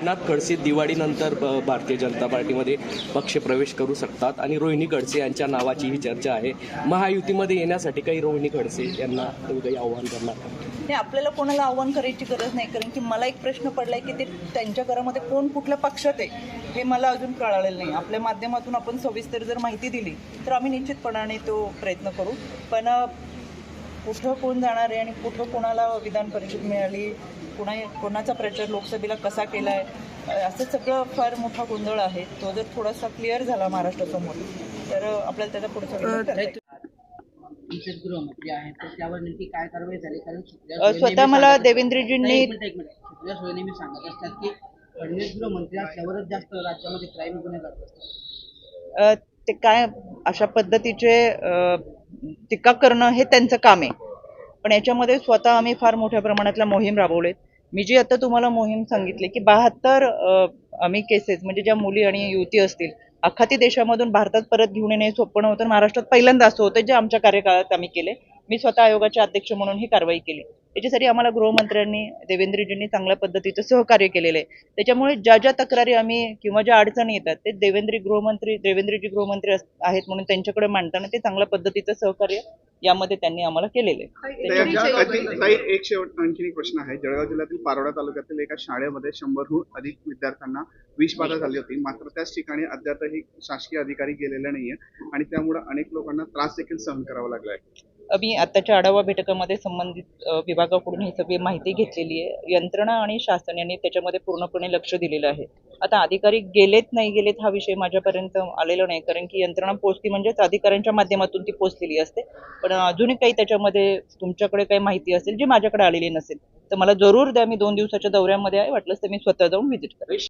एकनाथ खडसे दिवाळीनंतर भारतीय जनता पार्टीमध्ये पक्ष प्रवेश करू शकतात. आणि रोहिणी खडसे यांच्या नावाची ही चर्चा आहे. महायुतीमध्ये येण्यासाठी काही रोहिणी खडसे यांना काही आव्हान करणार नाही आपल्याला कोणाला आव्हान करायची गरज नाही. कारण की मला एक प्रश्न पडलाय की ते त्यांच्या घरामध्ये कोण कुठल्या पक्षात आहे हे मला अजून कळालेलं नाही. आपल्या माध्यमातून आपण सविस्तर जर माहिती दिली तर आम्ही निश्चितपणाने तो प्रयत्न करू. पण कुठं कोण जाणार आहे आणि कुठं कोणाला विधान परिषद मिळाली कुणा कोणाचा प्रचार लोकसभेला कसा केला आहे असं सगळं फार मोठा गोंधळ आहे. तो जर थोडासा क्लिअर झाला महाराष्ट्रासमोर तर आपल्याला त्याचा पुढचा विचार करता येईल. तुमचे गृहमंत्री आहेत तर त्यावर नेमकी काय कारवाई झाली? कारण सुप्रिया अ, सुळे स्वतः मला देवेंद्रजींनी- सुप्रिया सुळे सांगत असतात की फडणवीस गृहमंत्री असल्यावरच जास्त राज्यामध्ये क्राईम गुन्हे घडत असतात. अ, ते काय अशा पद्धतीचे टीका करणं हे त्यांचं काम आहे. पण याच्यामध्ये स्वतः आम्ही फार मोठ्या प्रमाणातल्या मोहीम राबवलेत. मी जी आता तुम्हाला मोहीम सांगितली की बहात्तर आम्ही केसेस म्हणजे ज्या मुली आणि युवती असतील अखाती देशामधून भारतात परत घेऊन येणे सोपं नव्हतं. महाराष्ट्रात पहिल्यांदा असं होतं जे आमच्या कार्यकाळात आम्ही केले. मी स्वतः आयोगाचे अध्यक्ष म्हणून ही कारवाई केली. त्याच्यासाठी आम्हाला गृहमंत्र्यांनी देवेंद्रजींनी चांगल्या पद्धतीचं सहकार्य केलेलं आहे. त्याच्यामुळे ज्या ज्या तक्रारी आम्ही किंवा ज्या अडचणी येतात ते देवेंद्री गृहमंत्री देवेंद्रजी गृहमंत्री आहेत म्हणून त्यांच्याकडे मांडताना ते चांगल्या पद्धतीचं सहकार्य यामध्ये त्यांनी आम्हाला केलेलं आहे. एक शेवट आणखीन एक प्रश्न आहे. जळगाव जिल्ह्यातील पारोडा तालुक्यातील एका शाळेमध्ये शंभरहून अधिक विद्यार्थ्यांना विषबाधा झाली होती. मात्र त्याच ठिकाणी अद्यापही शासकीय अधिकारी गेलेले नाहीये आणि त्यामुळे अनेक लोकांना त्रास देखील सहन करावा लागलाय मी आताच्या आढावा बैठकामध्ये संबंधित विभागाकडून ही सगळी माहिती घेतलेली आहे. यंत्रणा आणि शासन यांनी त्याच्यामध्ये पूर्णपणे लक्ष दिलेलं आहे. आता अधिकारी गेलेत नाही गेलेत हा विषय माझ्यापर्यंत आलेला नाही. कारण की यंत्रणा पोचती म्हणजेच अधिकाऱ्यांच्या माध्यमातून ती पोचलेली असते. पण अजूनही काही त्याच्यामध्ये तुमच्याकडे काही माहिती असेल जी माझ्याकडे आलेली नसेल तर मला जरूर द्या. मी दोन दिवसाच्या दौऱ्यामध्ये आहे. वाटलंच तर मी स्वतः जाऊन व्हिजिट करेन.